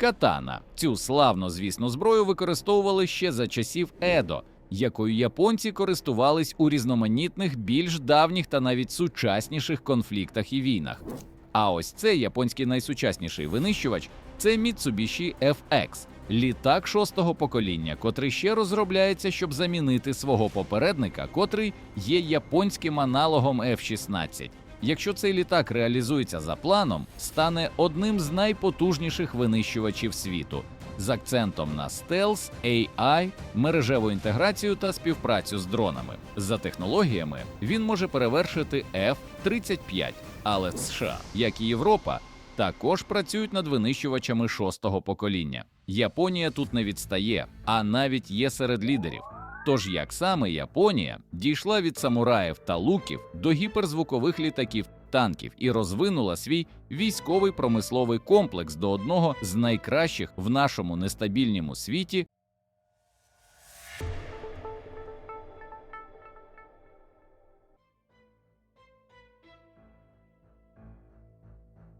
Катана. Цю славно звісну зброю використовували ще за часів Едо, якою японці користувались у різноманітних, більш давніх та навіть сучасніших конфліктах і війнах. А ось цей японський найсучасніший винищувач це Mitsubishi FX, літак шостого покоління, котрий ще розробляється, щоб замінити свого попередника, котрий є японським аналогом F-16. Якщо цей літак реалізується за планом, стане одним з найпотужніших винищувачів світу з акцентом на стелс, AI, мережеву інтеграцію та співпрацю з дронами. За технологіями він може перевершити F-35, але США, як і Європа, також працюють над винищувачами шостого покоління. Японія тут не відстає, а навіть є серед лідерів. Тож як саме Японія дійшла від самураїв та луків до гіперзвукових літаків, танків і розвинула свій військовий промисловий комплекс до одного з найкращих в нашому нестабільному світі.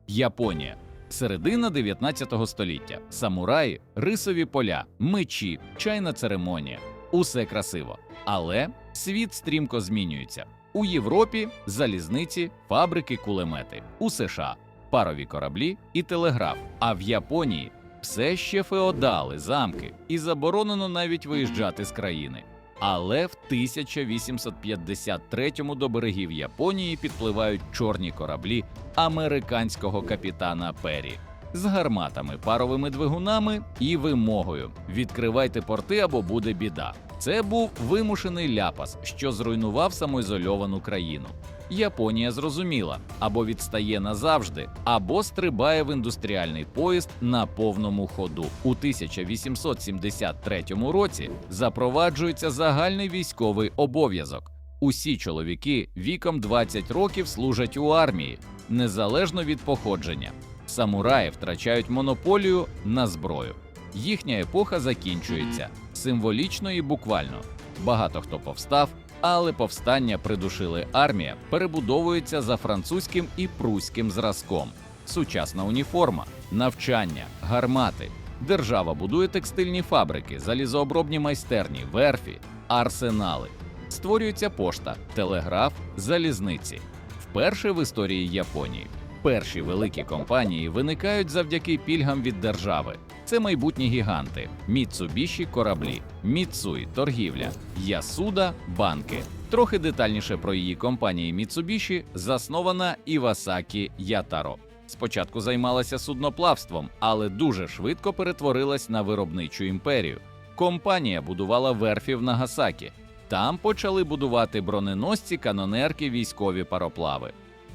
Японія. Середина 19 століття. Самураї, рисові поля, мечі, чайна церемонія. Усе красиво. Але світ стрімко змінюється. У Європі залізниці, фабрики, кулемети, у США парові кораблі і телеграф. А в Японії все ще феодали, замки, і заборонено навіть виїжджати з країни. Але в 1853-му до берегів Японії підпливають чорні кораблі американського капітана Перрі з гарматами, паровими двигунами і вимогою: відкривайте порти або буде біда. Це був вимушений ляпас, що зруйнував самоізольовану країну. Японія зрозуміла або відстає назавжди, або стрибає в індустріальний поїзд на повному ходу. У 1873 році запроваджується загальний військовий обов'язок. Усі чоловіки віком 20 років служать у армії, незалежно від походження. Самураї втрачають монополію на зброю. Їхня епоха закінчується символічно і буквально. Багато хто повстав, але повстання придушили армія, перебудовується за французьким і пруським зразком. Сучасна уніформа, навчання, гармати. Держава будує текстильні фабрики, залізообробні майстерні, верфі, арсенали. Створюється пошта, телеграф, залізниці. Вперше в історії Японії. Перші великі компанії виникають завдяки пільгам від держави. Це майбутні гіганти: Mitsubishi – кораблі, Mitsui – торгівля, Ясуда банки. Трохи детальніше про її компанії Mitsubishi заснована Івасакі Ятаро. Спочатку займалася судноплавством, але дуже швидко перетворилась на виробничу імперію. Компанія будувала верфі в Нагасакі. Там почали будувати броненосці, канонерки, військові пароплави.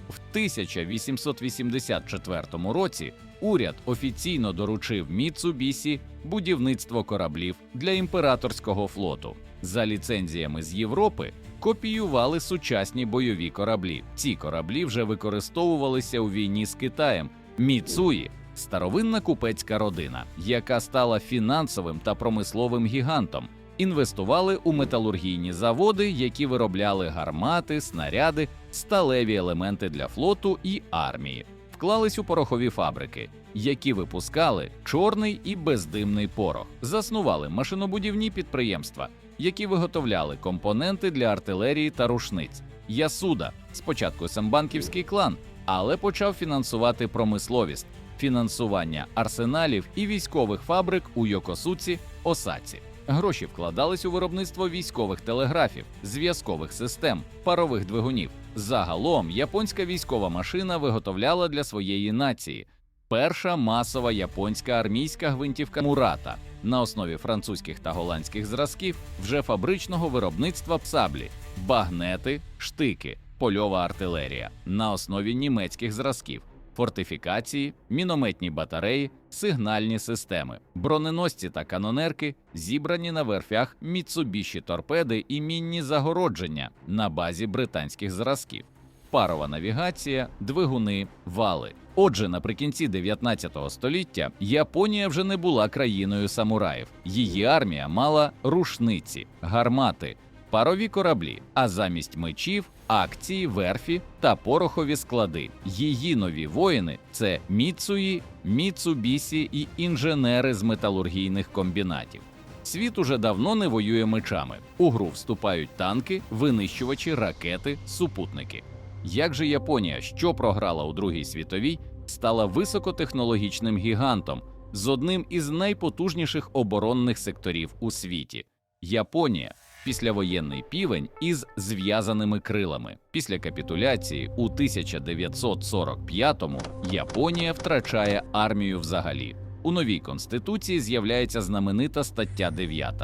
В 1884 році уряд офіційно доручив Міцубісі будівництво кораблів для імператорського флоту. За ліцензіями з Європи копіювали сучасні бойові кораблі. Ці кораблі вже використовувалися у війні з Китаєм. Міцуї старовинна купецька родина, яка стала фінансовим та промисловим гігантом. Інвестували у металургійні заводи, які виробляли гармати, снаряди, сталеві елементи для флоту і армії, вклались у порохові фабрики, які випускали чорний і бездимний порох, заснували машинобудівні підприємства, які виготовляли компоненти для артилерії та рушниць. Ясуда спочатку самбанківський клан, але почав фінансувати промисловість, фінансування арсеналів і військових фабрик у Йокосуці, Осаці. Гроші вкладались у виробництво військових телеграфів, зв'язкових систем, парових двигунів. Загалом японська військова машина виготовляла для своєї нації. Перша масова японська армійська гвинтівка Мурата. На основі французьких та голландських зразків вже фабричного виробництва псаблі, багнети, штики, польова артилерія. На основі німецьких зразків фортифікації, мінометні батареї, сигнальні системи, броненосці та канонерки, зібрані на верфях Міцубіші торпеди і мінні загородження на базі британських зразків, парова навігація, двигуни, вали. Отже, наприкінці 19 століття Японія вже не була країною самураїв. Її армія мала рушниці, гармати, парові кораблі, а замість мечів, акції, верфі та порохові склади. Її нові воїни це Міцуї, Міцубісі і інженери з металургійних комбінатів. Світ уже давно не воює мечами. У гру вступають танки, винищувачі, ракети, супутники. Як же Японія, що програла у Другій світовій, стала високотехнологічним гігантом з одним із найпотужніших оборонних секторів у світі? Японія післявоєнний півень із зв'язаними крилами. Після капітуляції у 1945-му Японія втрачає армію взагалі. У новій конституції з'являється знаменита стаття 9.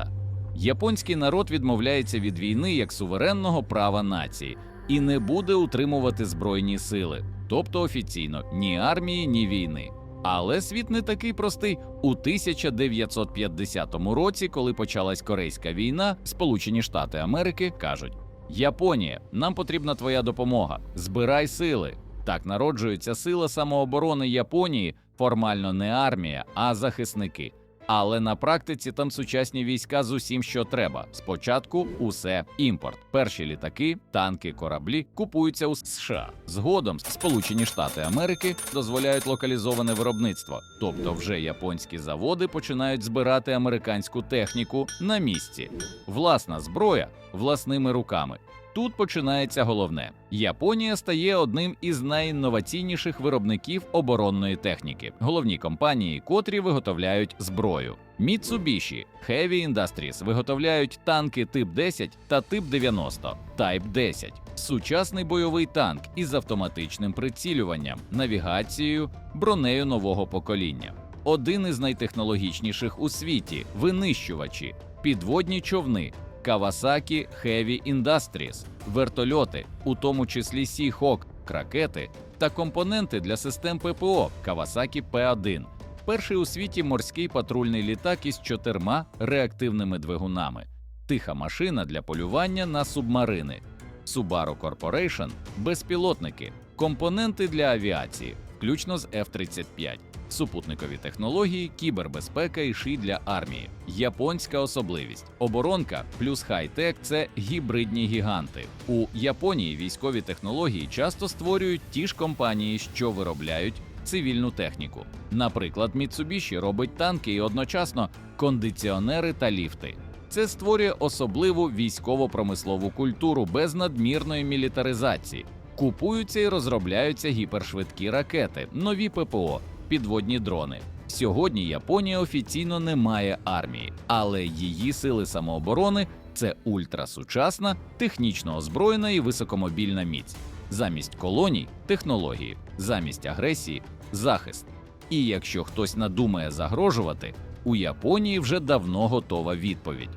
Японський народ відмовляється від війни як суверенного права нації і не буде утримувати збройні сили, тобто офіційно ні армії, ні війни. Але світ не такий простий. У 1950 році, коли почалась Корейська війна, Сполучені Штати Америки кажуть: Японія, нам потрібна твоя допомога. Збирай сили. Так народжується сила самооборони Японії, формально не армія, а захисники. Але на практиці там сучасні війська з усім, що треба. Спочатку усе імпорт. Перші літаки, танки, кораблі купуються у США. Згодом Сполучені Штати Америки дозволяють локалізоване виробництво, тобто вже японські заводи починають збирати американську техніку на місці. Власна зброя власними руками. Тут починається головне: Японія стає одним із найінноваційніших виробників оборонної техніки. Головні компанії, котрі виготовляють зброю. Mitsubishi Heavy Industries виготовляють танки тип 10 та тип 90, Type 10. Сучасний бойовий танк із автоматичним прицілюванням, навігацією, бронею нового покоління. Один із найтехнологічніших у світі винищувачі, підводні човни, Kawasaki Heavy Industries, вертольоти, у тому числі Seahawk, ракети та компоненти для систем ППО Kawasaki P1. Перший у світі морський патрульний літак із чотирма реактивними двигунами, тиха машина для полювання на субмарини, Subaru Corporation – безпілотники, компоненти для авіації, включно з F-35, супутникові технології, кібербезпека і ши для армії, японська особливість, оборонка плюс хай-тек це гібридні гіганти. У Японії військові технології часто створюють ті ж компанії, що виробляють цивільну техніку. Наприклад, Mitsubishi робить танки і одночасно кондиціонери та ліфти. Це створює особливу військово-промислову культуру без надмірної мілітаризації. Купуються і розробляються гіпершвидкі ракети, нові ППО, підводні дрони. Сьогодні Японія офіційно не має армії, але її сили самооборони це ультрасучасна, технічно озброєна і високомобільна міць. Замість колоній технології, замість агресії захист. І якщо хтось надумає загрожувати, у Японії вже давно готова відповідь.